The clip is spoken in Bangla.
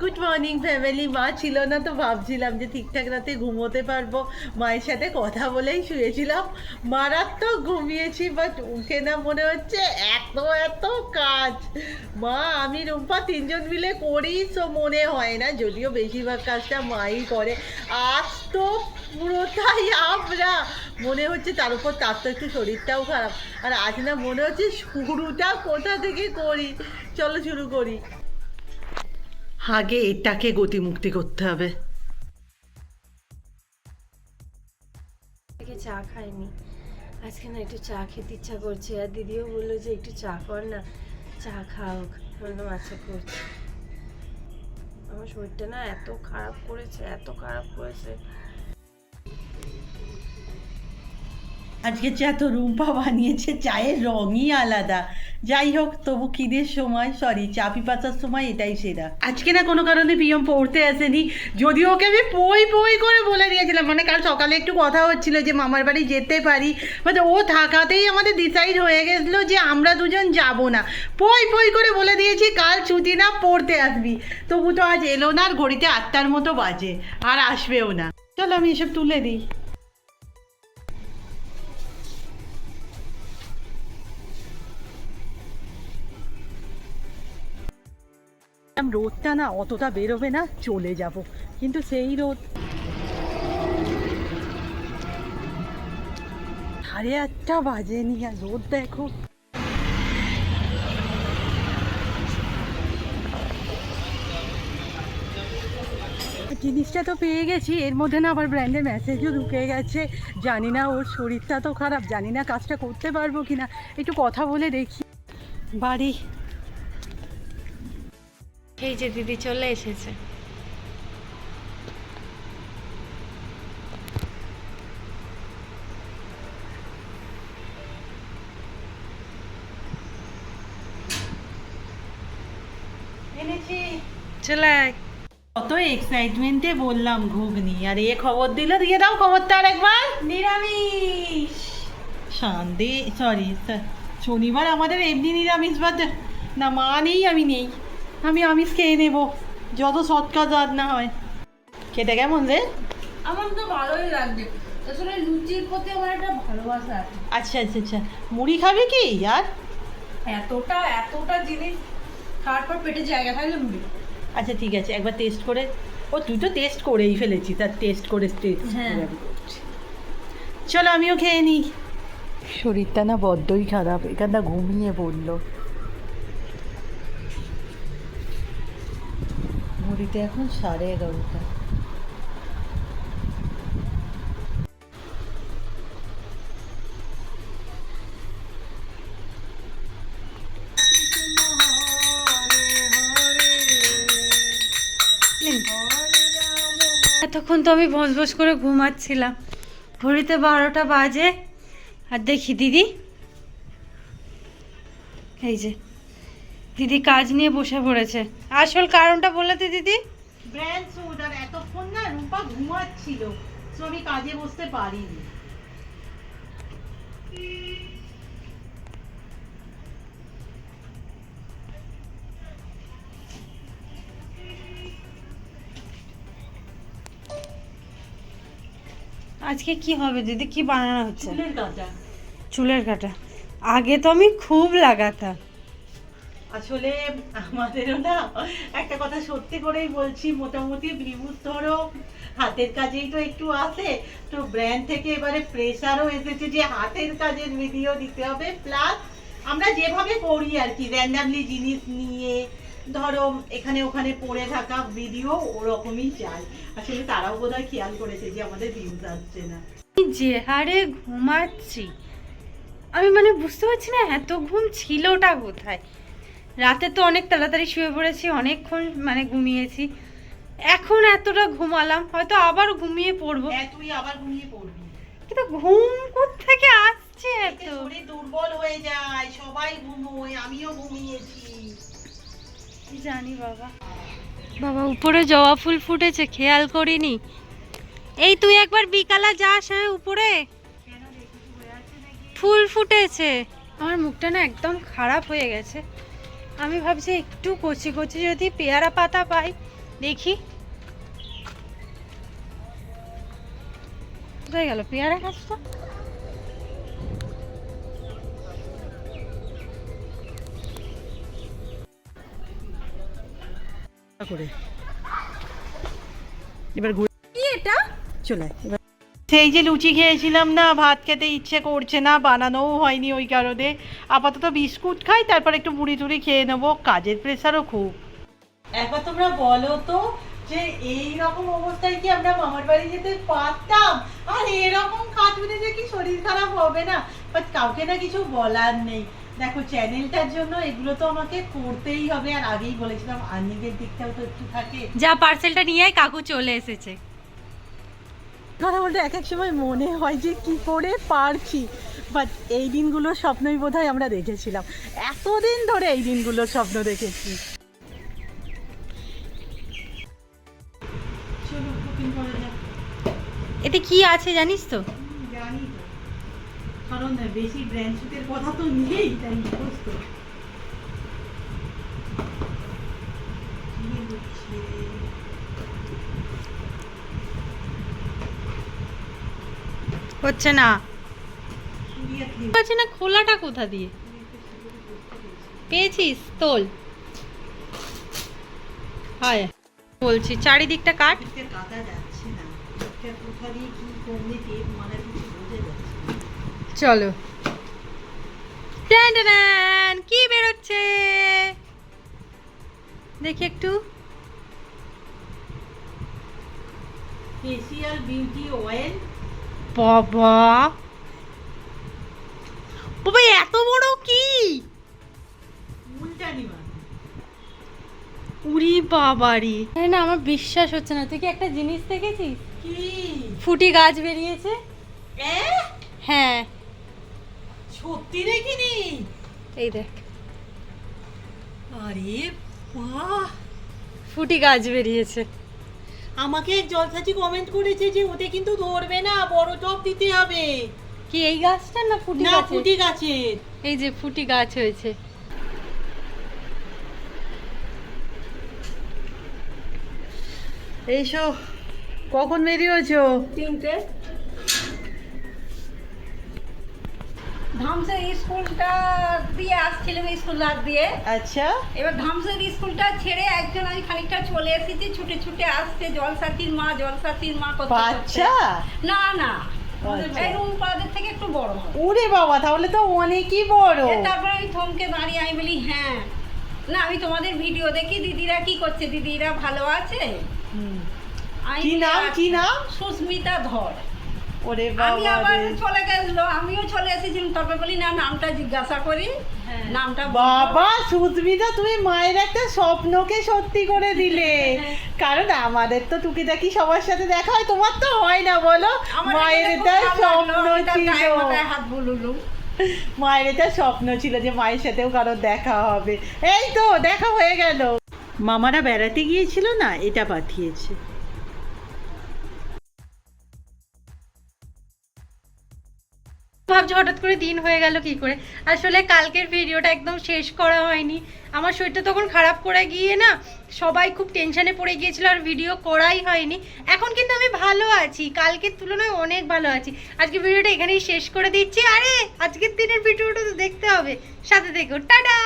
গুড মর্নিং ফ্যামিলি, মা ছিল না তো ভাবছিলাম যে ঠিকঠাক রাতে ঘুমোতে পারব। মায়ের সাথে কথা বলেই শুয়েছিলাম। মারাত্মক ঘুমিয়েছি বাট উঠে না মনে হচ্ছে এত এত কাজ। মা, আমি রুম্পা তিনজন মিলে করি তো মনে হয় না, যদিও বেশিরভাগ কাজটা মাই করে। আজ তো পুরোটাই আমরা। মনে হচ্ছে তার উপর তার তো একটু শরীরটাও খারাপ। আর আজ না মনে হচ্ছে শুরুটা কোথা থেকে করি? চলো শুরু করি। আগে এটাকে গতিমুক্তি করতে হবে। চা খাইনি। আজকে না একটু চা খেতে ইচ্ছা করছে। আর দিদিও বলল যে একটু চা কর না চা খাও। বললাম আচ্ছা করছি। আমার শরীরটা না এত খারাপ করেছে এত খারাপ করেছে। আজকে চা তো রুম্পা বানিয়েছে চায়ের রঙই আলাদা। যাই হোক তবু খিদের সময়? সরি চাপি পিপাসার সময় এটাই সেরা। আজকে না কোনো কারণে পিয়ম পড়তে আসেনি, যদিও ওকে আমি পই পই করে বলে দিয়েছিলাম। মানে কাল সকালে একটু কথা হচ্ছিল যে মামার বাড়ি যেতে পারি। মানে ও থাকাতেই আমাদের ডিসাইড হয়ে গেছিল যে আমরা দুজন যাব না। পই পই করে বলে দিয়েছি, কাল ছুটি না, পড়তে আসবি। তবু তো আজ এলো না, আর ঘড়িতে আটটার মতো বাজে, আর আসবেও না। চলো আমি এসব তুলে দিই। রোদটা না অতটা বেরোবে না, চলে যাব। কিন্তু সেই রোদ। সাড়ে আটটা বাজেনি আর রোদ দেখো। জিনিসটা তো পেয়ে গেছি, এর মধ্যে না আবার ব্র্যান্ডের মেসেজও ঢুকে গেছে। জানি না ওর শরীরটা তো খারাপ, জানি না কাজটা করতে পারব কি না একটু কথা বলে দেখি। বাড়ি এই যে দিদি চলে এসেছে। এনেছি। চলে কত এক্সাইটমেন্টে বললাম ঘুগনি। আর এ খবর দিল দিয়ে দাও খবরটা আর একবার নিরামিষ সন্ধে সরি শনিবার আমাদের এমনি নিরামিষ বাদ না মা নেই আমি নেই। আমি আমিষ খেয়ে নেব। যত সৎ কাজ আর না হয়। খেতে কেমন রে? আমার তো ভালোই লাগছে আসলে লুচির প্রতি আমার একটা ভালোবাসা আছে। আচ্ছা আচ্ছা আচ্ছা। মুড়ি খাবে কি? আর? এতটা এতটা জিনিস খাওয়ার পর পেটে জায়গা থাকলে মুড়ি। আচ্ছা ঠিক আছে। একবার টেস্ট করে। ও তুই তো টেস্ট করেই ফেলেছি তার টেস্ট করে টেস্ট হ্যাঁ। চলো আমিও খেয়ে নিই। শরীরটা না বড্ডই খারাপ। এখানটা ঘুমিয়ে পড়ল। ঘড়িতে এখন সাড়ে এগারোটা। এতক্ষণ তো আমি বস বস করে ঘুমাচ্ছিলাম। ঘড়িতে বারোটা বাজে। আর দেখি, দিদি? এই যে। দিদি কাজ নিয়ে বসে পড়েছে। আসল কারণটা বলে দি দিদি। ব্র্যান্ড এতক্ষণ না রূপা ঘুমাচ্ছিল তো আমি কাজে বসতে পারিনি। আজকে কি হবে দিদি? কি বানানো হচ্ছে? চুলের কাটা। চুলের কাটা। আগে তো আমি খুব লাগাতাম। আসলে আমাদেরও না একটা কথা সত্যি করেই বলছি, মোটামুটি ভিউজ ধরো, হাতের কাজেই তো একটু আসে তো ব্র্যান্ড থেকে এবারে প্রেসারও এসেছে যে হাতের কাজের ভিডিও দিতে হবে। প্লাস আমরা যেভাবে করি আর কি র্যান্ডামলি জিনিস নিয়ে, ধরো, এখানে ওখানে পড়ে থাকা ভিডিও ওরকমই চাই। আসলে তারাও বোধহয় খেয়াল করেছে যে আমাদের ভিউজ আসছে না। যে হারে ঘুমাচ্ছি, আমি মানে বুঝতে পারছি না, এত ঘুম ছিলটা কোথায়? রাতে তো অনেক তাড়াতাড়ি শুয়ে পড়েছি অনেকক্ষণ মানে ঘুমিয়েছি। এখন এতটা ঘুমালাম হয়তো আবার ঘুমিয়ে পড়ব। হ্যাঁ তুই আবার ঘুমিয়ে পড়বি। কিন্তু ঘুম থেকে আসছে এত? শরীর দুর্বল হয়ে যায় সবাই ঘুমোয় আমিও ঘুমিয়েছি। জানি বাবা। বাবা উপরে জবা ফুল ফুটেছে খেয়াল করিনি। এই তুই একবার বিকালে যাস হ্যাঁ উপরে? ফুল ফুটেছে। আমার মুখটা না একদম খারাপ হয়ে গেছে। আমি ভাবছি একটু কচি কচি যদি পেয়ারা পাতা পাই দেখি। কোথায় গেল পেয়ারা গাছটা? করে। এবার ঘুরে কি এটা? চলে এবার সেই যে লুচি খেয়েছিলাম না ভাত খেতে ইচ্ছে করছে না বানানোও হয়নি ওই কারণে। আপাতত বিস্কুট খাই তারপর একটু মুড়ি টুড়ি খেয়ে নেব কাজের প্রেশারও খুব। একবার তোমরা বলো তো যে এই রকম অবস্থায় কি আমরা মামার বাড়ি যেতে পারতাম? আর এরকম কাটুনে যে কি শরীর খারাপ হবে না? বাট কাউকে না কিছু বলার নেই। দেখো চ্যানেলটার জন্য এগুলো তো আমাকে করতেই হবে। আর আগেই বলেছিলাম আর্নিংয়ের দিকটাও তো একটু থাকে। যা পার্সেলটা নিয়ে আয় কাকু চলে এসেছে। কথা বলতে এক এক সময় মনে হয় যে কি করে পারছি। বাট এই দিনগুলোর স্বপ্নই বোধহয় আমরা দেখেছিলাম। এতদিন ধরে এই দিনগুলোর স্বপ্ন দেখেছি। এতে কি আছে জানিস তো? জানি কারণ বেশি ব্র্যান্ড শুটের কথা তো নেই তাই বুঝত হচ্ছে না। আছে না খোলাটা কোথা দিয়ে? পেয়েছিস? তোল। হয়। বলছি চারিদিকটা কাট। কাটা যাচ্ছে না। এটা কোথা দিয়ে কি কমে টেপ মারা কিছু বোঝা যাচ্ছে না। চলো। কি বেরোচ্ছে? দেখি একটু। ফেসিয়াল বিউটি অয়েল বাবা। বাবা এত বড় কি? উরি বাবারি। না আমার বিশ্বাস হচ্ছে না। তুই কি একটা জিনিস দেখেছিস? কি? ফুটি গাছ বেরিয়েছে। হ্যাঁ। সত্যি দেখিনি? এই দেখ। আরে বাহ। ফুটি গাছ বেরিয়েছে। আমাকে জলসাচি কমেন্ট করেছে যে ওতে কিন্তু ধরবে না বড় টপ দিতে হবে। কি এই গাছটা না ফুটি না ফুটি গাছের। এই যে ফুটি গাছ হয়েছে। এইসব কখন বেরিয়েছো? তিনটে। ধামসের স্কুলটা দিয়ে আসছিলাম স্কুল লাগ দিয়ে। আচ্ছা। এবার ধামসের স্কুলটা ছেড়ে একজন আমি খানিকটা চলে এসেছি ছুটে ছুটে আসছে জলসাথীর মা জলসাথীর মা করতে। বাচ্চা? না না। আচ্ছা। থেকে একটু বড় ওরে বাবা তাহলে তো অনেকই বড়। এ তারপরে আমি থমকে দাঁড়িয়ে আমি বলি হ্যাঁ। না আমি তোমাদের ভিডিও দেখি দিদিরা কি করছে? দিদিরা ভালো আছে? হুম। আমি কি নাম কি "আচ্ছা।" নাম? সুস্মিতা ধর। ওরে আমি আবার চলে গেছিল না নামটা জিজ্ঞাসা করি নামটা বাবা সুস্মিতা তুমি মায়ের একটা স্বপ্নকে সত্যি করে দিলে। কারণ আমাদের তো টুকিটাকি সবার সাথে দেখা হয় তোমার তো হয় না বলো। মায়ের এটা স্বপ্ন তার ছিল। হাত বুলুলুম। মায়ের এটা স্বপ্ন ছিল যে মায়ের সাথেও কারোর দেখা হবে। এই তো দেখা হয়ে গেল। মামারা বেড়াতে গিয়েছিল না এটা পাঠিয়েছে। ভাবছি হঠাৎ করে দিন হয়ে গেল কি করে? আসলে কালকের ভিডিওটা একদম শেষ করা হয়নি। আমার শরীরটা তখন খারাপ করে গিয়ে না সবাই খুব টেনশানে পড়ে গিয়েছিল আর ভিডিও করাই হয়নি। এখন কিন্তু আমি ভালো আছি, কালকের তুলনায় অনেক ভালো আছি। আজকে ভিডিওটা এখানেই শেষ করে দিচ্ছি। আরে, আজকের দিনের ভিডিওটা তো দেখতে হবে। সাথে দেখো টাটা!